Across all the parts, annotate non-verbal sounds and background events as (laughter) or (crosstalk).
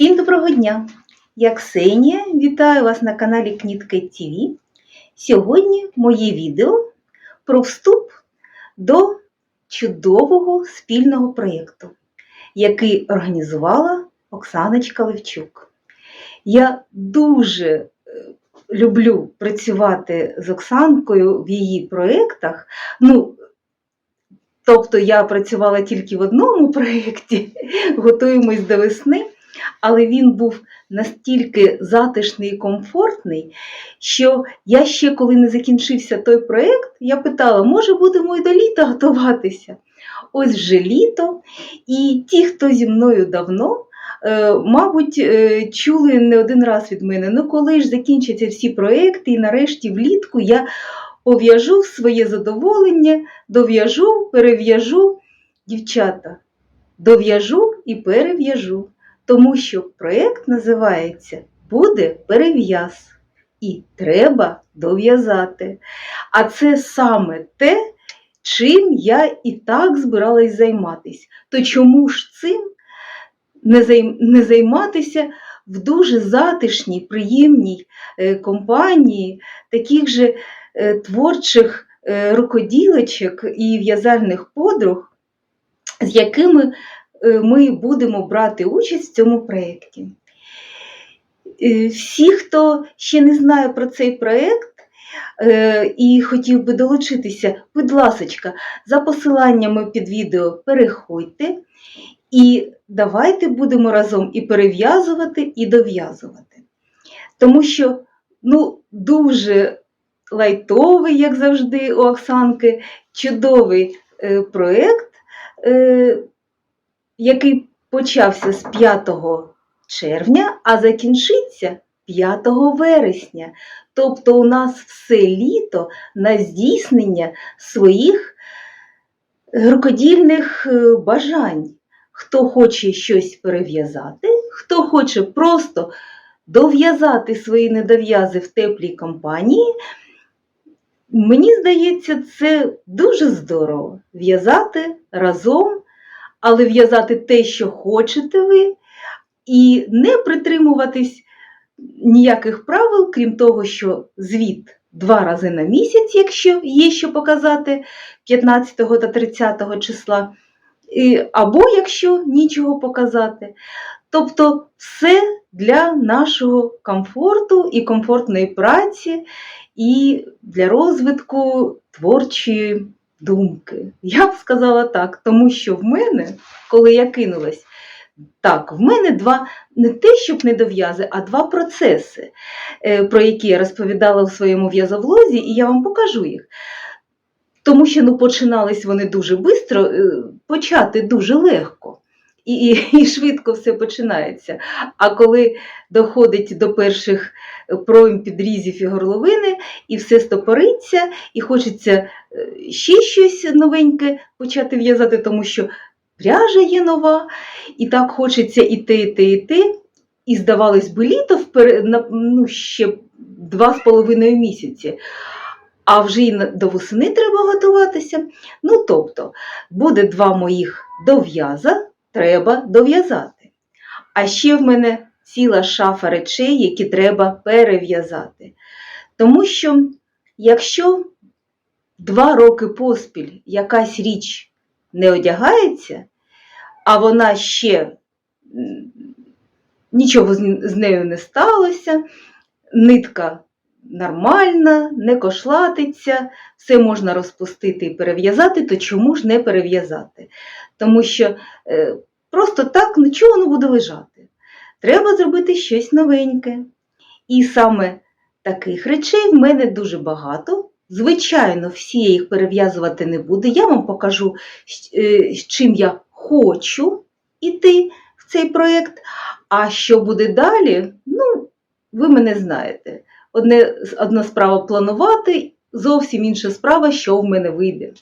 Всім доброго дня! Я Ксенія, вітаю вас на каналі Кнітка ТВ. Сьогодні моє відео про вступ до чудового спільного проєкту, який організувала Оксаночка Левчук. Я дуже е, люблю працювати з Оксанкою в її проєктах. Ну, тобто я працювала тільки в одному (laughs) проєкті, готуємось до весни але він був настільки затишний і комфортний, що я ще, коли не закінчився той проєкт, я питала, може будемо і до літа готуватися. Ось вже літо, і ті, хто зі мною давно, е, мабуть, е, чули не один раз від мене, ну коли ж закінчаться всі проєкти, і нарешті влітку я пов'яжу своє задоволення, дов'яжу, перев'яжу дівчата. Дов'яжу і перев'яжу тому що проєкт називається Буде перев'яз і треба дов'язати. А це саме те, чим я і так збиралась займатися. То чому ж цим не займатися в дуже затишній, приємній е, компанії таких же е, творчих е, рукоділочок і в'язальних подруг, з якими ми будемо брати участь в цьому проєкті. Е, всі, хто ще не знає про цей проєкт е, і хотів би долучитися, будь ласка, за посиланнями під відео переходьте і давайте будемо разом і перев'язувати, і дов'язувати. Тому що ну, дуже лайтовий, як завжди, у Оксанки, чудовий проєкт який почався з 5 червня, а закінчиться 5 вересня. Тобто у нас все літо на здійснення своїх рукодільних е, бажань. Хто хоче щось перев'язати, хто хоче просто дов'язати свої недов'язи в теплій компанії, мені здається, це дуже здорово в'язати разом але в'язати те, що хочете ви, і не притримуватись ніяких правил, крім того, що звіт два рази на місяць, якщо є що показати 15 та 30 числа, або якщо нічого показати. Тобто все для нашого комфорту і комфортної праці, і для розвитку творчої думки. Я б сказала так, тому що в мене, коли я кинулась, так, в мене два не те, щоб не дов'язи, а два процеси, е, про які я розповідала в своєму в'язовлозі, і я вам покажу їх. Тому що ну, починались вони дуже швидко, почати дуже легко і, і, (laughs) і швидко все починається. А коли доходить до перших пройм підрізів і горловини, і все стопориться, і хочеться е, ще щось новеньке почати в'язати, тому що пряжа є нова, і так хочеться і те, і і здавалось би, літо ну, ще два з половиною місяці. А вже й до восени треба готуватися. Ну, тобто, буде два моїх дов'яза, треба дов'язати. А ще в мене ціла шафа речей, які треба перев'язати. Тому що, якщо два роки поспіль якась річ не одягається, а вона ще нічого з нею не сталося, нитка нормальна, не кошлатиться, все можна розпустити і перев'язати, то чому ж не перев'язати? Тому що е, просто так нічого не буде лежати. Треба зробити щось новеньке. І саме таких речей в мене дуже багато. Звичайно, всі я їх перев'язувати не буду. Я вам покажу, е, з чим я хочу йти в цей проєкт. А що буде далі, ну, ви мене знаєте. Одне, Одна справа планувати, зовсім інша справа, що в мене вийде.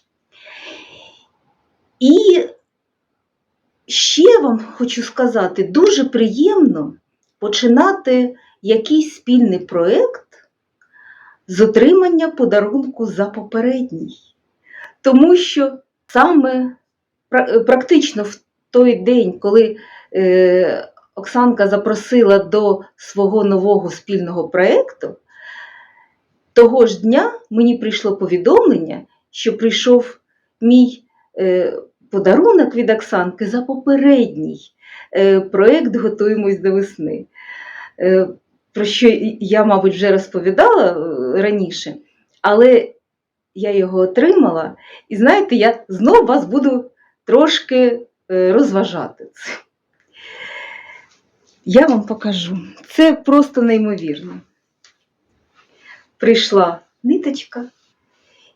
І ще вам хочу сказати, дуже приємно починати якийсь спільний проєкт з отримання подарунку за попередній. Тому що саме практично в той день, коли е, Оксанка запросила до свого нового спільного проєкту, того ж дня мені прийшло повідомлення, що прийшов мій е, подарунок від Оксанки за попередній е, проєкт Готуємось до весни. Е, про що я, мабуть, вже розповідала раніше, але я його отримала, і знаєте, я знов вас буду трошки розважати. Я вам покажу. Це просто неймовірно. Прийшла ниточка.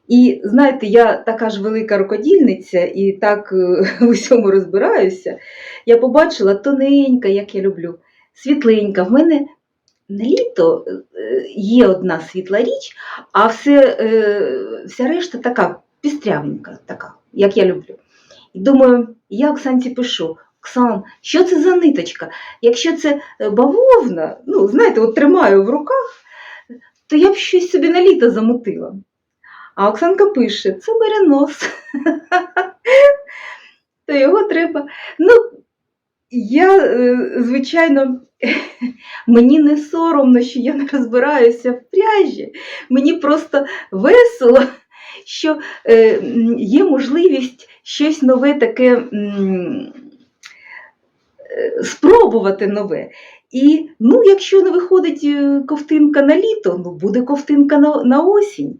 І знаєте, я така ж велика рукодільниця і так е, (laughs) в усьому розбираюся. Я побачила тоненька, як я люблю, світленька. В мене на літо е, є одна світла річ, а все, е, вся решта така пістрявенька, така, як я люблю. І думаю, я Оксанці пишу: Оксан, що це за ниточка? Якщо це е, бавовна, ну, знаєте, от тримаю в руках, то я б щось собі на літо замутила. А Оксанка пише: це меринос. (laughs) То його треба. Ну, я, е, звичайно, (laughs) мені не соромно, що я не розбираюся в пряжі. Мені просто весело, що е, є можливість щось нове таке спробувати нове. І ну, якщо не виходить е, ковтинка на літо, ну буде ковтинка на, на осінь.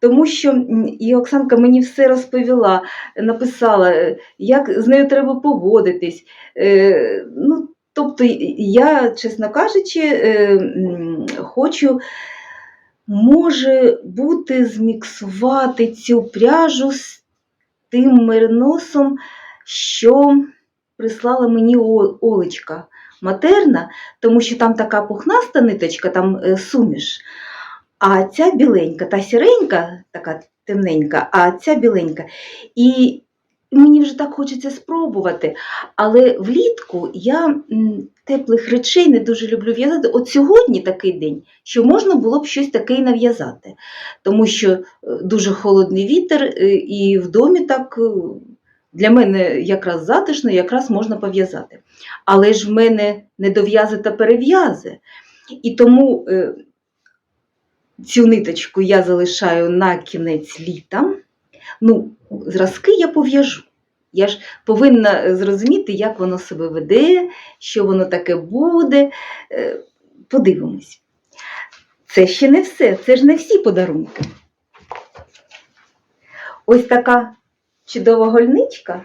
Тому що і Оксанка мені все розповіла, написала, е, як з нею треба поводитись. Е, ну, тобто, я, чесно кажучи, е, хочу, може бути, зміксувати цю пряжу з тим мериносом, що прислала мені Олечка матерна, тому що там така пухнаста ниточка, там е, суміш. А ця біленька, та сіренька, така темненька, а ця біленька. І мені вже так хочеться спробувати. Але влітку я теплих речей не дуже люблю в'язати. От сьогодні такий день, що можна було б щось таке і нав'язати. Тому що е, дуже холодний вітер, е, і в домі так для мене якраз затишно, якраз можна пов'язати. Але ж в мене не дов'язи та перев'язи. І тому е, цю ниточку я залишаю на кінець літа. Ну, зразки я пов'яжу. Я ж повинна зрозуміти, як воно себе веде, що воно таке буде. Е, Подивимось. Це ще не все, це ж не всі подарунки. Ось така чудова гольничка.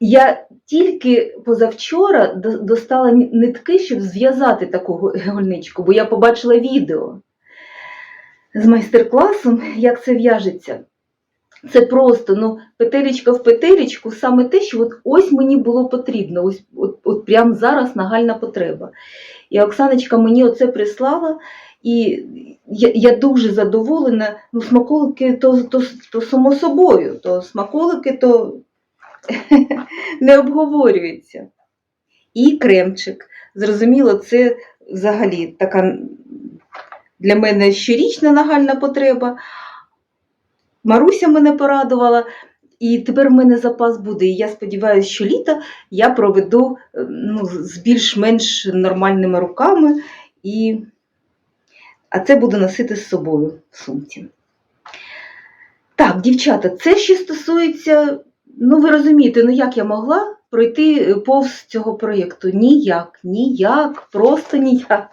Я тільки позавчора достала нитки, щоб зв'язати таку гольничку, бо я побачила відео з майстер-класом, як це в'яжеться. Це просто ну, петелечка в петелечку, саме те, що от ось мені було потрібно, ось от, от прямо зараз нагальна потреба. І Оксаночка мені оце прислала, і я, я дуже задоволена. Ну, смаколики то, то, то само собою, то смаколики то (laughs) не обговорюється. І кремчик. Зрозуміло, це взагалі така для мене щорічна нагальна потреба. Маруся мене порадувала, і тепер в мене запас буде. І я сподіваюся, що літо я проведу е, ну, з більш-менш нормальними руками, і... а це буду носити з собою в сумці. Так, дівчата, це ще стосується, ну ви розумієте, ну як я могла пройти е, повз цього проєкту? Ніяк, ніяк, просто ніяк.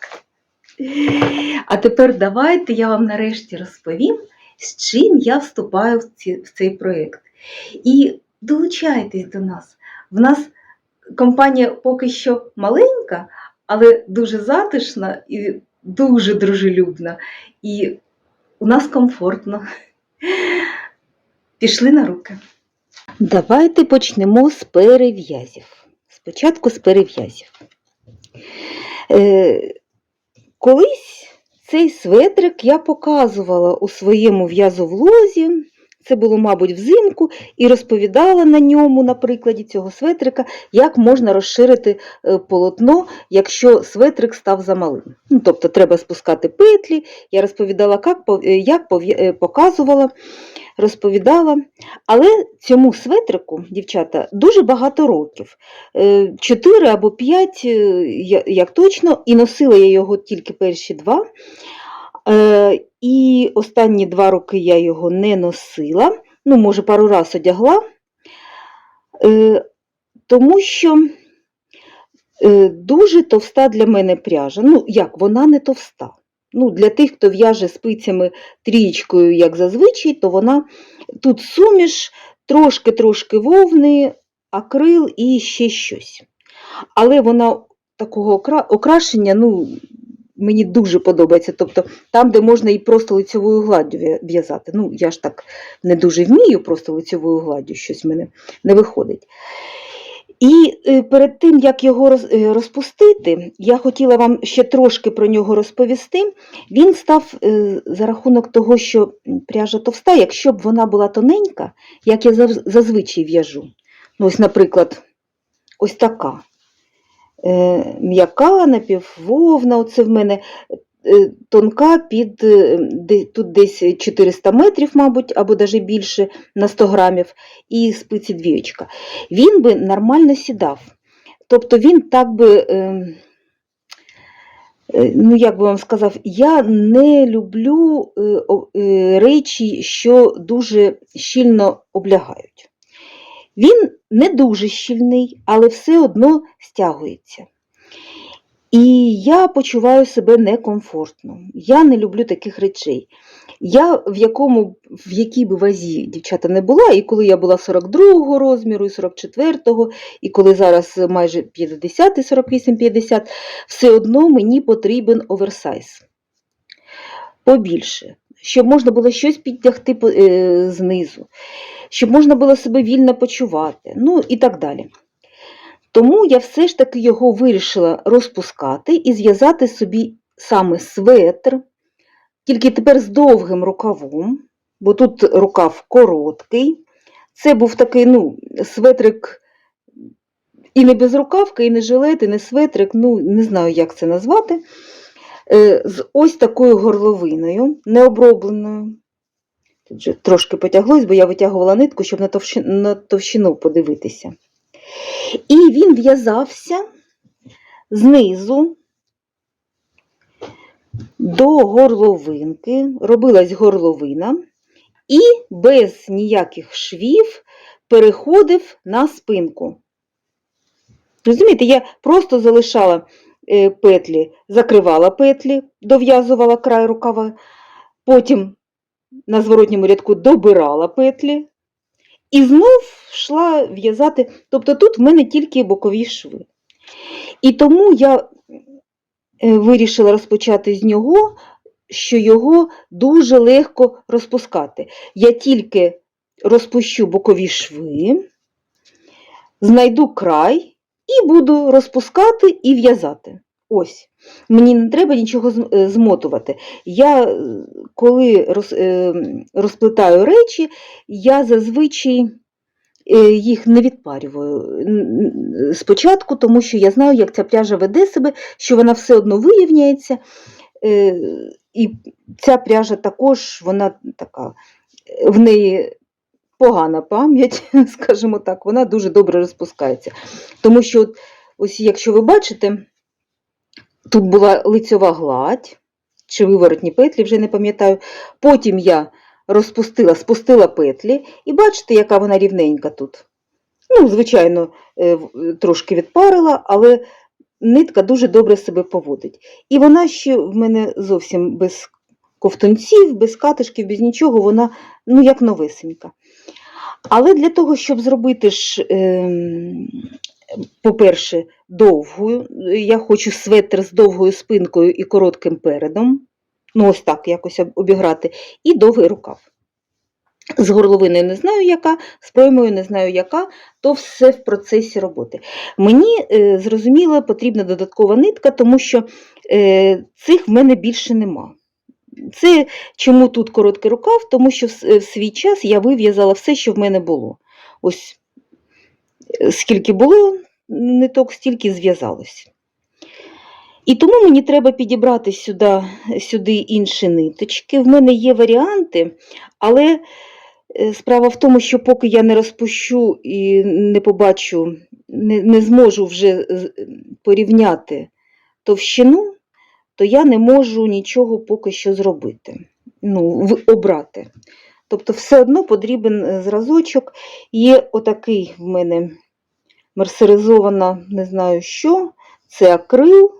А тепер давайте я вам нарешті розповім, з чим я вступаю в, ці, в цей проєкт. І долучайтесь до нас. В нас компанія поки що маленька, але дуже затишна і дуже дружелюбна. І у нас комфортно. Пішли на руки. Давайте почнемо з перев'язів. Спочатку з перев'язів. Е, колись цей светрик я показувала у своєму в'язовлозі. Це було, мабуть, взимку, і розповідала на ньому, на прикладі цього светрика, як можна розширити е, полотно, якщо светрик став замалим. Ну, тобто треба спускати петлі. Я розповідала, як, е, як е, показувала, розповідала. Але цьому светрику, дівчата, дуже багато років. Чотири або п'ять, як точно, і носила я його тільки перші два. Е, І останні два роки я його не носила. Ну, може, пару раз одягла, Е, тому що е, дуже товста для мене пряжа. Ну, як, вона не товста. Ну, для тих, хто в'яже спицями трієчкою, як зазвичай, то вона тут суміш, трошки-трошки вовни, акрил і ще щось. Але вона такого окра- окрашення, ну, мені дуже подобається. Тобто там, де можна і просто лицьовою гладдю в'язати. Ну, я ж так не дуже вмію просто лицьовою гладдю, щось в мене не виходить. І е, перед тим, як його е, розпустити, я хотіла вам ще трошки про нього розповісти. Він став е, за рахунок того, що пряжа товста, якщо б вона була тоненька, як я зазвичай в'яжу. Ну, ось, наприклад, ось така. Е, М'яка, напіввовна, оце в мене е, тонка під е, тут десь 400 метрів, мабуть, або навіть більше на 100 грамів, і спиці двієчка. Він би нормально сідав. Тобто він так би. Ну, як би вам сказав, я не люблю речі, що дуже щільно облягають. Він не дуже щільний, але все одно стягується. І я почуваю себе некомфортно. Я не люблю таких речей. Я в якому в якій би вазі дівчата не була, і коли я була 42-го розміру, і 44-го, і коли зараз майже 50, 48-50, все одно мені потрібен оверсайз. Побільше, щоб можна було щось підтягти е, знизу, щоб можна було себе вільно почувати, ну і так далі. Тому я все ж таки його вирішила розпускати і зв'язати собі саме светр, тільки тепер з довгим рукавом, бо тут рукав короткий. Це був такий ну, светрик і не безрукавка, і не жилет, і не светрик, ну не знаю, як це назвати. Е, З ось такою горловиною, необробленою. Тут вже трошки потяглось, бо я витягувала нитку, щоб на товщину, подивитися. І він в'язався знизу до горловинки, робилась горловина, і без ніяких швів переходив на спинку. Розумієте, я просто залишала петлі, закривала петлі, дов'язувала край рукава, потім на зворотньому рядку добирала петлі, і знов йшла в'язати, тобто тут в мене тільки бокові шви. І тому я е, вирішила розпочати з нього, що його дуже легко розпускати. Я тільки розпущу бокові шви, знайду край і буду розпускати і в'язати. Ось. Мені не треба нічого е, змотувати. Я, е, коли е, розплетаю речі, я зазвичай їх не н- спочатку, тому що я знаю, як ця пряжа веде себе, що вона все одно вирівняється. І ця пряжа також, вона така, в неї погана пам'ять, (laughs) скажімо так, вона дуже добре розпускається. Тому що, ось якщо ви бачите, тут була лицьова гладь, чи виворотні петлі, вже не пам'ятаю. Потім я розпустила, спустила петлі, і бачите, яка вона рівненька тут. Ну, звичайно, е, трошки відпарила, але нитка дуже добре себе поводить. І вона ще в мене зовсім без ковтунців, без катишків, без нічого, вона ну, як новесенька. Але для того, щоб зробити ж, ем, по-перше, довгою, я хочу светр з довгою спинкою і коротким передом. Ну, ось так якось обіграти, і довгий рукав. З горловиною не знаю яка, з проймою не знаю яка, то все в процесі роботи. Мені, е, зрозуміло, потрібна додаткова нитка, тому що е, цих в мене більше нема. Це чому тут короткий рукав? Тому що в свій час я вив'язала все, що в мене було. Ось е, скільки було ниток, стільки зв'язалось. І тому мені треба підібрати сюди, сюди інші ниточки. В мене є варіанти, але е, справа в тому, що поки я не розпущу і не побачу, не, не зможу вже порівняти товщину, то я не можу нічого поки що зробити, ну, обрати. Тобто все одно потрібен е, зразочок. Є отакий в мене мерсеризована, не знаю що, це акрил.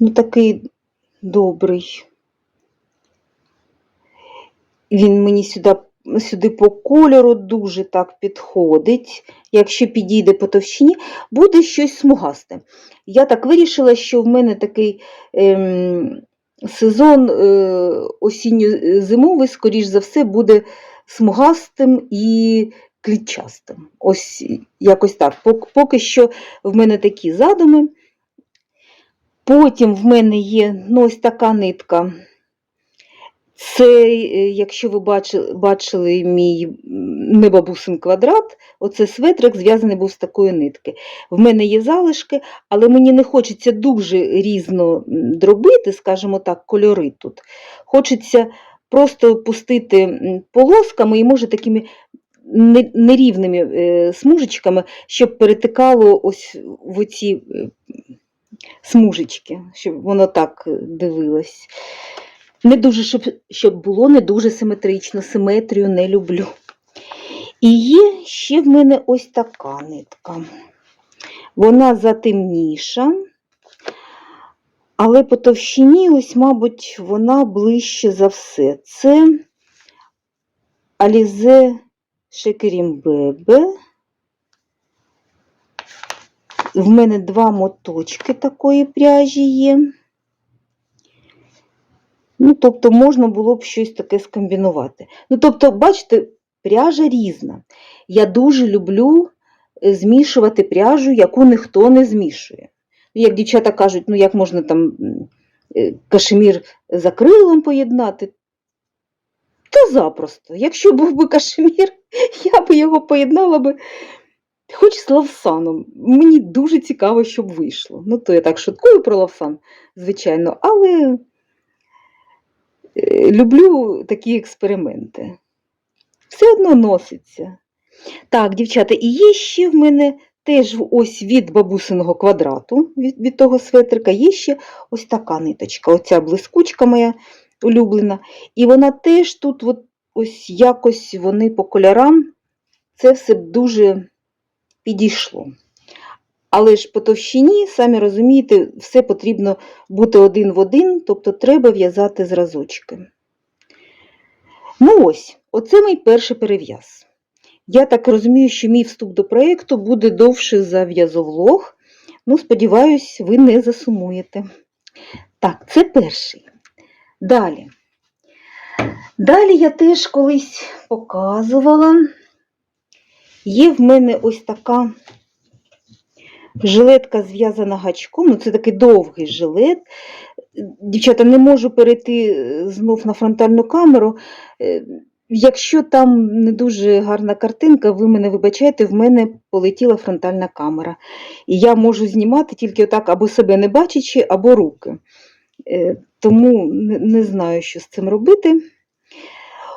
Ну, такий добрий. Він мені сюди, сюди по кольору дуже так підходить. Якщо підійде по товщині, буде щось смугасте. Я так вирішила, що в мене такий ем, сезон е, осінньо-зимовий, скоріш за все, буде смугастим і клітчастим. Ось якось так. Поки що в мене такі задуми. Потім в мене є ну, ось така нитка. Це, е, якщо ви бачили, бачили мій небабусин квадрат, оце светрик зв'язаний був з такої нитки. В мене є залишки, але мені не хочеться дуже різно дробити, скажімо так, кольори тут. Хочеться просто пустити полосками і, може, такими нерівними е, смужечками, щоб перетикало ось в оці е, смужечки, щоб воно так дивилось. Не дуже, щоб, щоб було не дуже симетрично, симетрію не люблю. І є ще в мене ось така нитка. Вона затемніша, але по товщині, ось, мабуть, вона ближче за все. Це Alize Шекерімбебе. В мене два моточки такої пряжі є. Ну, тобто, можна було б щось таке скомбінувати. Ну, тобто, бачите, пряжа різна. Я дуже люблю е, змішувати пряжу, яку ніхто не змішує. Ну, Як дівчата кажуть, ну як можна там е, кашемір з акрилом поєднати? То запросто. Якщо був би кашемір, (laughs) я б його поєднала би хоч з лавсаном. Мені дуже цікаво, щоб вийшло. Ну, то я так шуткую про лавсан, звичайно, але люблю такі експерименти. Все одно носиться. Так, дівчата, і є ще в мене теж ось від бабусиного квадрату, від, від того светрика, є ще ось така ниточка, оця блискучка моя улюблена. І вона теж тут от, ось якось вони по кольорам, це все дуже підійшло. Але ж по товщині, самі розумієте, все потрібно бути один в один, тобто треба в'язати зразочки. Ну ось, оце мій перший перев'яз. Я так розумію, що мій вступ до проєкту буде довше за в'язовлог. Ну, сподіваюсь, ви не засумуєте. Так, це перший. Далі. Далі я теж колись показувала. Є в мене ось така жилетка зв'язана гачком. Ну, це такий довгий жилет. Дівчата, не можу перейти е, знов на фронтальну камеру. Е, Якщо там не дуже гарна картинка, ви мене вибачайте, в мене полетіла фронтальна камера. І я можу знімати тільки отак або себе не бачачи, або руки. Е, Тому не знаю, що з цим робити.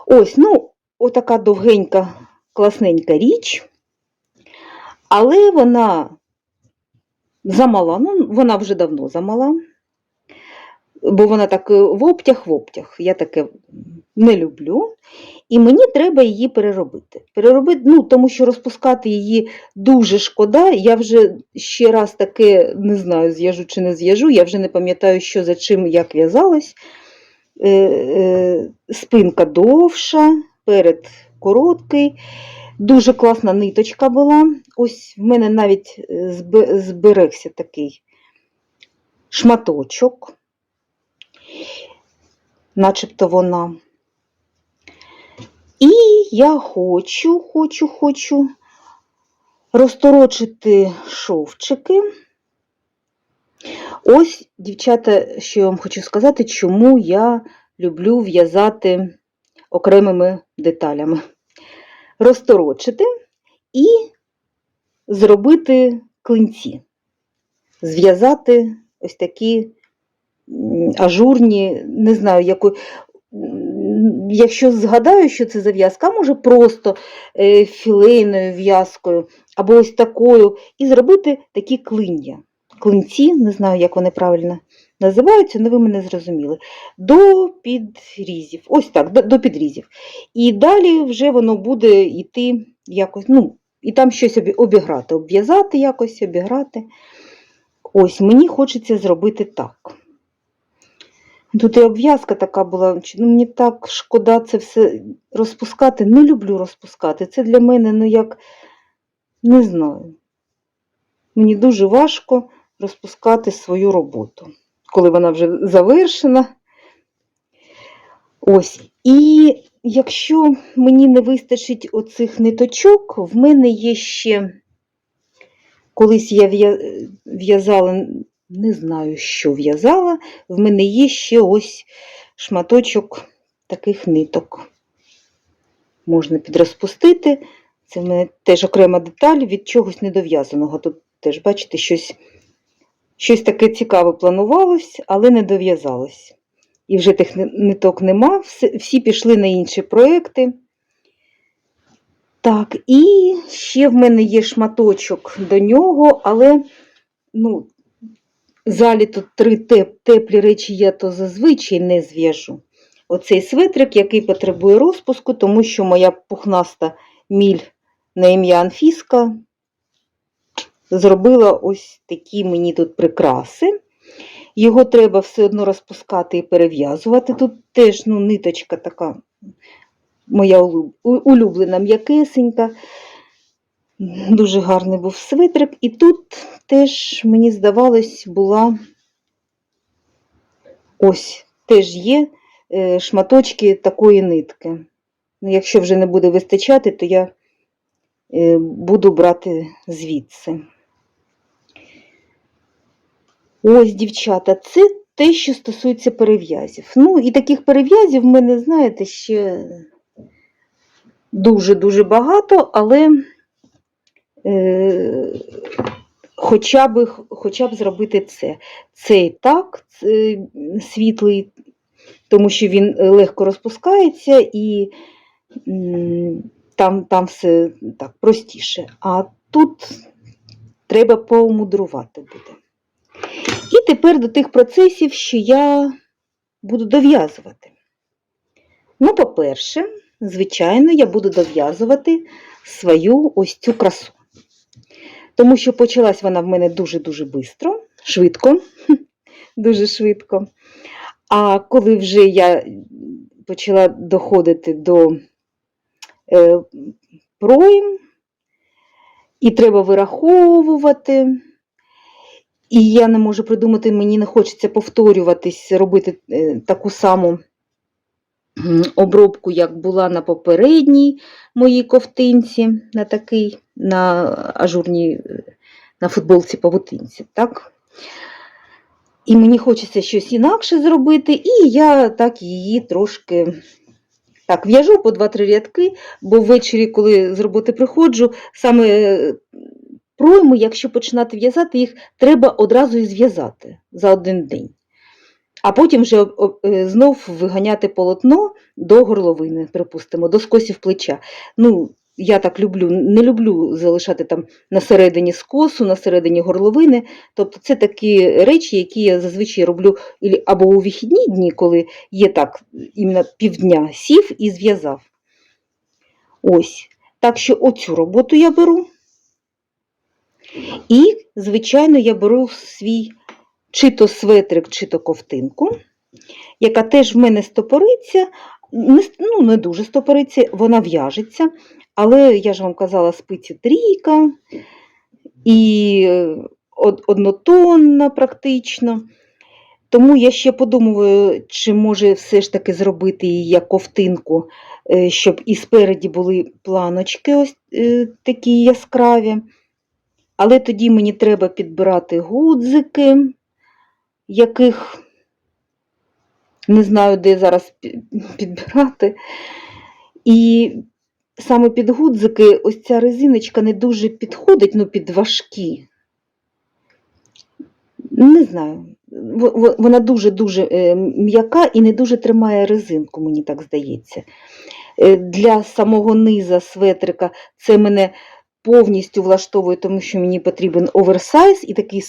Ось, ну, отака довгенька, класненька річ, але вона замала, ну, вона вже давно замала, бо вона так е, в обтяг в обтяг. Я таке не люблю. І мені треба її переробити. Переробити, ну, тому що розпускати її дуже шкода. Я вже ще раз таке не знаю, з'яжу чи не з'яжу, я вже не пам'ятаю, що за чим як в'язалось. Е, е, спинка довша, перед короткий. Дуже класна ниточка була. Ось в мене навіть е, зберегся такий шматочок, начебто вона. І я хочу, хочу, хочу розторочити шовчики. Ось, дівчата, що я вам хочу сказати, чому я люблю в'язати окремими деталями. Розторочити і зробити клинці. Зв'язати ось такі ажурні, не знаю, яку. Якщо згадаю, що це за в'язка, може просто е, філейною в'язкою або ось такою, і зробити такі клин'я. Клинці, не знаю, як вони правильно називаються, але ви мене зрозуміли. До підрізів. Ось так, до, до підрізів. І далі вже воно буде йти якось, ну, і там щось обі- обіграти, обв'язати якось, обіграти. Ось, мені хочеться зробити так. Тут і обв'язка така була, ну, мені так шкода це все розпускати. Не люблю розпускати. Це для мене, ну як, не знаю. Мені дуже важко розпускати свою роботу, коли вона вже завершена. Ось. І якщо мені не вистачить оцих ниточок, в мене є ще, колись я в'язала, не знаю, що в'язала, в мене є ще ось шматочок таких ниток. Можна підрозпустити. Це в мене теж окрема деталь від чогось недов'язаного. Тут теж, бачите, щось, щось таке цікаве планувалось, але не дов'язалось. І вже тих ниток нема, всі, пішли на інші проекти. Так, і ще в мене є шматочок до нього, але ну, заліто три теп- теплі речі я то зазвичай не зв'яжу. Оцей светрик, який потребує розпуску, тому що моя пухнаста міль на ім'я Анфіска зробила ось такі мені тут прикраси. Його треба все одно розпускати і перев'язувати. Тут теж ну, ниточка така моя улюблена, м'якесенька. Дуже гарний був свитрик. І тут теж, мені здавалось, була ось теж є е, шматочки такої нитки. Ну, Якщо вже не буде вистачати, то я е, буду брати звідси. Ось, дівчата, це те, що стосується перев'язів. Ну, і таких перев'язів в мене, знаєте, ще дуже-дуже багато, але е, хоча б, хоча б зробити це. Цей так, це світлий, тому що він легко розпускається і там, там все так простіше. А тут треба помудрувати буде. І тепер до тих процесів, що я буду дов'язувати. Ну, по-перше, звичайно, я буду дов'язувати свою ось цю красу. Тому що почалась вона в мене дуже-дуже швидко, швидко, (laughs) дуже швидко. А коли вже я почала доходити до е, пройм, і треба вираховувати, і я не можу придумати, мені не хочеться повторюватись, робити е, таку саму обробку, як була на попередній моїй ковтинці, на такий, на ажурній, е, на футболці павутинці. Так? І мені хочеться щось інакше зробити, і я так її трошки так, в'яжу по 2-3 рядки, бо ввечері, коли з роботи приходжу, саме е, пройми, якщо починати в'язати, їх треба одразу і зв'язати за один день. А потім вже е, знов виганяти полотно до горловини, припустимо, до скосів плеча. Ну, я так люблю, не люблю залишати там на середині скосу, на середині горловини. Тобто це такі речі, які я зазвичай роблю або у вихідні дні, коли є так, іменно півдня сів і зв'язав. Ось. Так що оцю роботу я беру. І, звичайно, я беру свій чи то светрик, чи то ковтинку, яка теж в мене стопориться, ну, не дуже стопориться, вона в'яжеться, але я ж вам казала, спиці трійка і е, однотонна практично. Тому я ще подумаю, чи може все ж таки зробити її як ковтинку, е, щоб і спереді були планочки ось е, такі яскраві. Але тоді мені треба підбирати гудзики, яких не знаю, де зараз підбирати. І саме під гудзики ось ця резиночка не дуже підходить, ну, під важкі. Не знаю. Во- во- Вона дуже-дуже е, м'яка і не дуже тримає резинку, мені так здається. Е, Для самого низа светрика це мене повністю влаштовує, тому що мені потрібен оверсайз і такий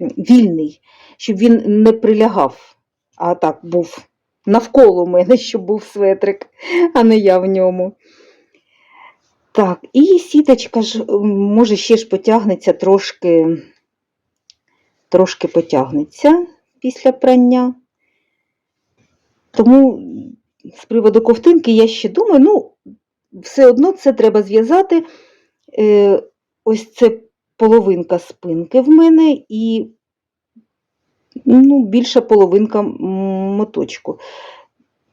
вільний, щоб він не прилягав, а так був навколо мене, щоб був светрик, а не я в ньому. Так, і сіточка ж, може, ще ж потягнеться трошки, трошки потягнеться після прання. Тому з приводу ковтинки я ще думаю, ну, все одно це треба зв'язати. Е, ось це половинка спинки в мене і ну, більша половинка моточку.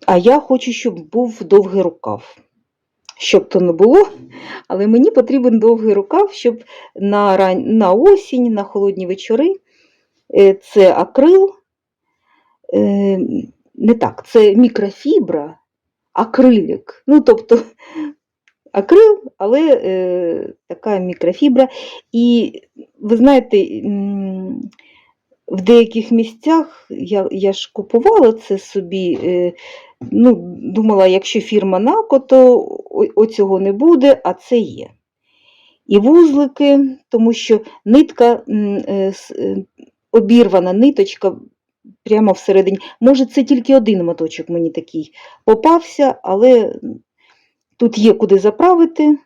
А я хочу, щоб був довгий рукав. Щоб то не було, але мені потрібен довгий рукав, щоб на, рань... на осінь, на холодні вечори е, це акрил, е, не так, це мікрофібра, акрилік. Ну, тобто акрил, але е, така мікрофібра. І ви знаєте, в деяких місцях я, я ж купувала це собі. Е, ну, думала, якщо фірма НАКО, то оцього не буде, а це є. І вузлики, тому що нитка, е, е, обірвана ниточка прямо всередині. Може, це тільки один моточок мені такий попався, але тут є куди заправити.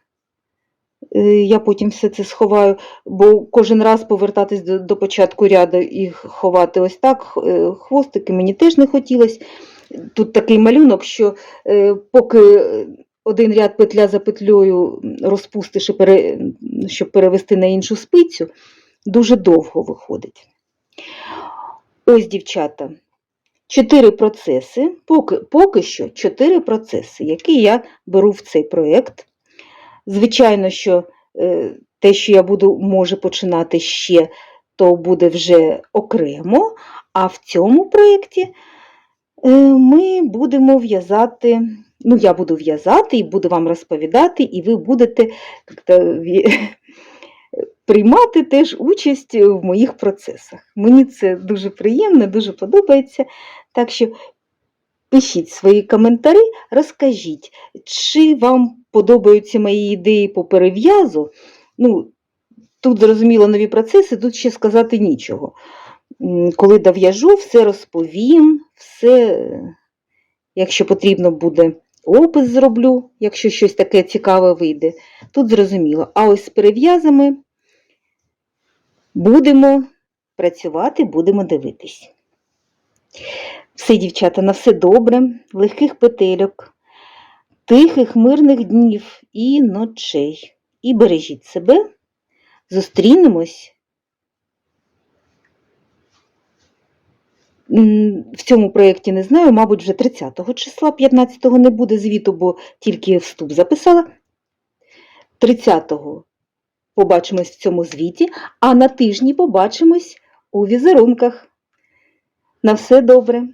Е, Я потім все це сховаю, бо кожен раз повертатись до, до початку ряду і ховати ось так е, хвостики мені теж не хотілося. Тут такий малюнок, що е, поки один ряд петля за петлею розпустиш, пере, щоб перевести на іншу спицю, дуже довго виходить. Ось, дівчата, чотири процеси, поки, поки що чотири процеси, які я беру в цей проєкт. Звичайно, що е, те, що я буду, може починати ще, то буде вже окремо, а в цьому проєкті е, ми будемо в'язати, ну, я буду в'язати і буду вам розповідати, і ви будете приймати теж участь в моїх процесах. Мені це дуже приємно, дуже подобається. Так що пишіть свої коментарі, розкажіть, чи вам подобаються мої ідеї по перев'язу. Ну, тут, зрозуміло, нові процеси, тут ще сказати нічого. Коли дов'яжу, все розповім, все, якщо потрібно буде, опис зроблю, якщо щось таке цікаве вийде. Тут зрозуміло. А ось з перев'язами будемо працювати, будемо дивитись. Все, дівчата, на все добре, легких петельок, тихих, мирних днів і ночей. І бережіть себе. Зустрінемось в цьому проєкті не знаю, мабуть, вже 30 числа, 15-го не буде звіту, бо тільки вступ записала. 30-го побачимось в цьому звіті, а на тижні побачимось у візерунках. На все добре!